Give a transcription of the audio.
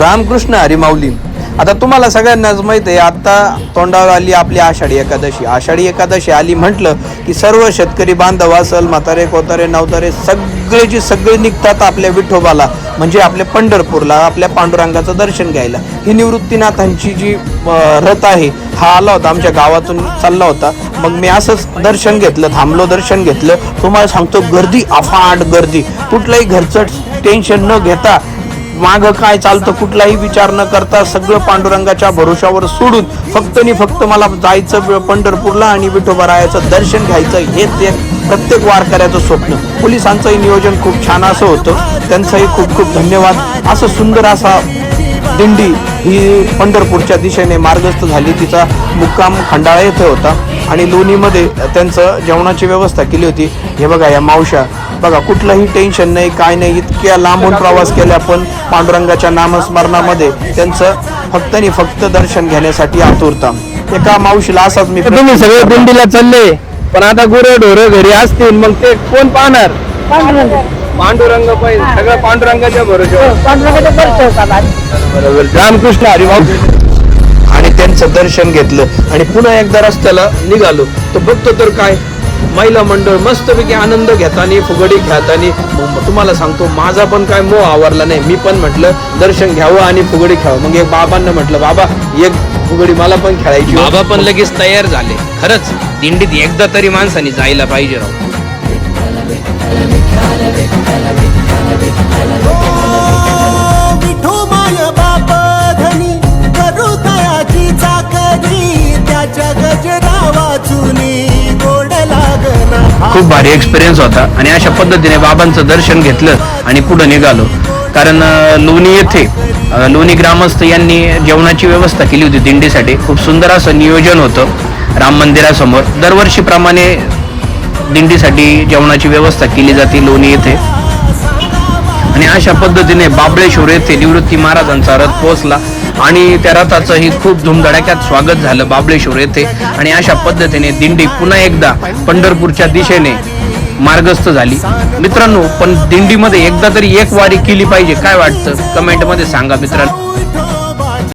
रामकृष्ण हरिमाऊली. आता तुम्हाला सगळ्यांनाच माहीत आहे आता तोंडावर आली आपली आषाढी एकादशी. आषाढी एकादशी आली म्हटलं की सर्व शेतकरी बांधव असल म्हातारे कोतारे नवतारे सगळेची सगळे निघतात आपल्या विठोबाला म्हणजे आपल्या पंढरपूरला आपल्या पांडुरंगाचं दर्शन घ्यायला. ही निवृत्तीनाथांची जी रथ आहे हा आला होता आमच्या गावातून चालला होता. मग मी असंच दर्शन घेतलं थांबलो दर्शन घेतलं. तुम्हाला सांगतो गर्दी अफाट गर्दी. कुठलंही घरचं टेन्शन न घेता माग काय चालतं कुठलाही विचार न करता सगळं पांडुरंगाच्या भरोशावर सोडून फक्त आणि फक्त मला जायचं पंढरपूरला आणि विठोबरायाचं दर्शन घ्यायचं हेच एक प्रत्येक वारकऱ्याचं स्वप्न. पोलिसांचंही नियोजन खूप छान असं होतं. त्यांचंही खूप खूप धन्यवाद. असं सुंदर असा दिंडी ही पंढरपूरच्या दिशेने मार्गस्थ झाली. तिचा मुक्काम खंडाळा येथे होता. आणि लोणीमध्ये त्यांचं जेवणाची व्यवस्था केली होती. हे बघा या मावशा बघा कुठलंही टेन्शन नाही काय नाही इतक्या लांबून प्रवास केल्या पण पांडुरंगाच्या नामस्मरणामध्ये त्यांचं फक्त आणि फक्त दर्शन घेण्यासाठी आतुरता. एका मावशीला असाच मी तुम्ही सगळे दिंडीला चालले पण आता गुरं ढोरं घरी असतील मग ते कोण पाहणार? पांडुरंग पाहिजे सगळं पांडुरंगाच्या बरोबर रामकृष्ण हरिभाऊ आणि त्यांचं दर्शन घेतलं. आणि पुन्हा एकदा रस्त्याला निघालो. तर बघतो तर काय महिला मंडळ मस्तपैकी आनंद घेताना फुगडी खेळताना. तुम्हाला सांगतो माझा पण काय मोह आवरला नाही. मी पण म्हटलं दर्शन घ्यावं आणि फुगडी खेळावं. मग एक बाबांना म्हटलं बाबा एक फुगडी मला पण खेळायची हो." बाबा पण लगेच तयार झाले. खरंच दिंडीत एकदा तरी माणसाने जायला पाहिजे राव. विठोबाय बाप धनी करू तयाची चाकरी त्याच्या गजरा वाचुनी गोड लागना खूप भारी एक्सपिरियन्स होता. आणि अशा पद्धतीने बाबांचं दर्शन घेतलं आणि पुढे निघालो. कारण लोणी येथे लोणी ग्रामस्थ यांनी जेवणाची व्यवस्था केली होती दिंडीसाठी. खूप सुंदर असं नियोजन होतं राम मंदिरासमोर. दरवर्षीप्रमाणे दिंडीसाठी जेवणाची व्यवस्था केली जाते लोणी येथे. आणि अशा पद्धतीने बाबळेश्वर येथे निवृत्ती महाराजांचा रथ पोहोचला. आणि त्या रथाचंही खूप धुमधडाक्यात स्वागत झालं बाबळेश्वर येथे. आणि अशा पद्धतीने दिंडी पुन्हा एकदा पंढरपूरच्या दिशेने मार्गस्थ झाली. मित्रांनो पण दिंडीमध्ये एकदा तरी एक वारी केली पाहिजे काय वाटतं? कमेंटमध्ये सांगा मित्रांनो.